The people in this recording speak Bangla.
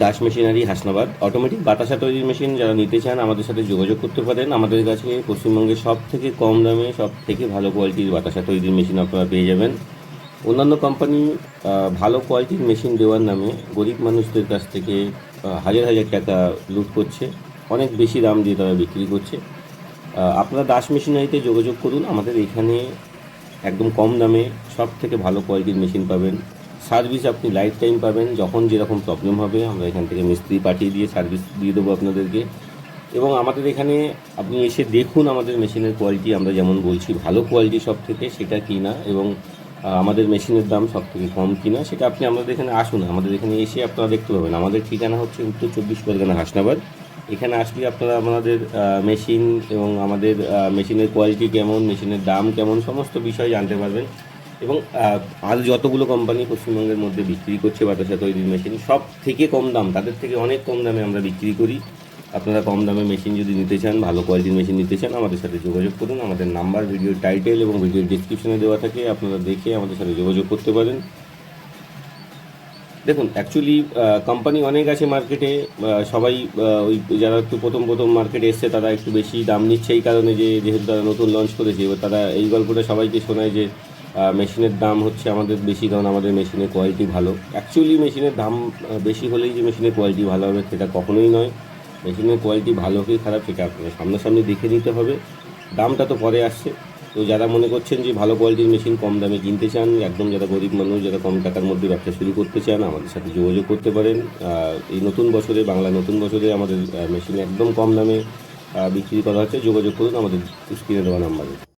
দাস মেশিনারি হাসনাবাদ অটোমেটিক বাতাসা তৈরির মেশিন যারা নিতে চান, আমাদের সাথে যোগাযোগ করতে পারেন। আমাদের কাছে পশ্চিমবঙ্গের সব থেকে কম দামে সব থেকে ভালো কোয়ালিটির বাতাসা তৈরির মেশিন আপনারা পেয়ে যাবেন। অন্যান্য কোম্পানি ভালো কোয়ালিটির মেশিন দেওয়ার নামে গরিব মানুষদের কাছ থেকে হাজার হাজার টাকা লুট করছে। অনেক বেশি দাম দিয়ে তারা বিক্রি করছে। আপনারা দাস মেশিনারিতে যোগাযোগ করুন। আমাদের এখানে একদম কম দামে সব থেকে ভালো কোয়ালিটির মেশিন পাবেন। সার্ভিস আপনি লাইফ টাইম পাবেন, যখন যেরকম প্রবলেম হবে, আমরা এখান থেকে মিস্ত্রি পাঠিয়ে দিয়ে সার্ভিস দিয়ে দেবো আপনাদেরকে। এবং আমাদের এখানে আপনি এসে দেখুন আমাদের মেশিনের কোয়ালিটি আমরা যেমন বলছি ভালো কোয়ালিটি সব থেকে, সেটা কি না এবং আমাদের মেশিনের দাম সব থেকে কম কিনা, সেটা আপনি আমাদের এখানে আসুন। আমাদের এখানে এসে আপনারা দেখতে পাবেন। আমাদের ঠিকানা হচ্ছে উত্তর চব্বিশ পরগনা হাসনাবাদ। এখানে আসলে আপনারা আমাদের মেশিন এবং আমাদের মেশিনের কোয়ালিটি কেমন, মেশিনের দাম কেমন, সমস্ত বিষয় জানতে পারবেন। এবং আর যতগুলো কোম্পানি পশ্চিমবঙ্গের মধ্যে বিক্রি করছে বাতাসা তৈরির মেশিন সব থেকে কম দাম, তাদের থেকে অনেক কম দামে আমরা বিক্রি করি। আপনারা কম দামে মেশিন যদি নিতে চান, ভালো কোয়ালিটির মেশিন নিতে চান, আমাদের সাথে যোগাযোগ করুন। আমাদের নাম্বার ভিডিওর টাইটেল এবং ভিডিওর ডিসক্রিপশনে দেওয়া থাকে, আপনারা দেখে আমাদের সাথে যোগাযোগ করতে পারেন। দেখুন অ্যাকচুয়ালি কোম্পানি অনেক আছে মার্কেটে সবাই ওই যারা একটু প্রথম প্রথম মার্কেটে এসছে, তারা একটু বেশি দাম নিচ্ছে এই কারণে যে, যেহেতু তারা নতুন লঞ্চ করেছে, এবার তারা এই গল্পটা সবাইকে শোনায় যে মেশিনের দাম হচ্ছে আমাদের বেশি, কারণ আমাদের মেশিনের কোয়ালিটি ভালো। অ্যাকচুয়ালি মেশিনের দাম বেশি হলেই যে মেশিনের কোয়ালিটি ভালো হবে সেটা কখনোই নয়। মেশিনের কোয়ালিটি ভালো কি খারাপ সেটা আপনার সামনাসামনি দেখে নিতে হবে। দামটা তো পরে আসছে। তো যারা মনে করছেন যে ভালো কোয়ালিটির মেশিন কম দামে কিনতে চান, একদম যারা গরিব মানুষ, যারা কম টাকার মধ্যে ব্যবসা শুরু করতে চান, আমাদের সাথে যোগাযোগ করতে পারেন। এই নতুন বছরে, বাংলা নতুন বছরে আমাদের মেশিন একদম কম দামে বিক্রি করা হচ্ছে। যোগাযোগ করুন, আমাদের স্ক্রিনে দেওয়া নাম্বারে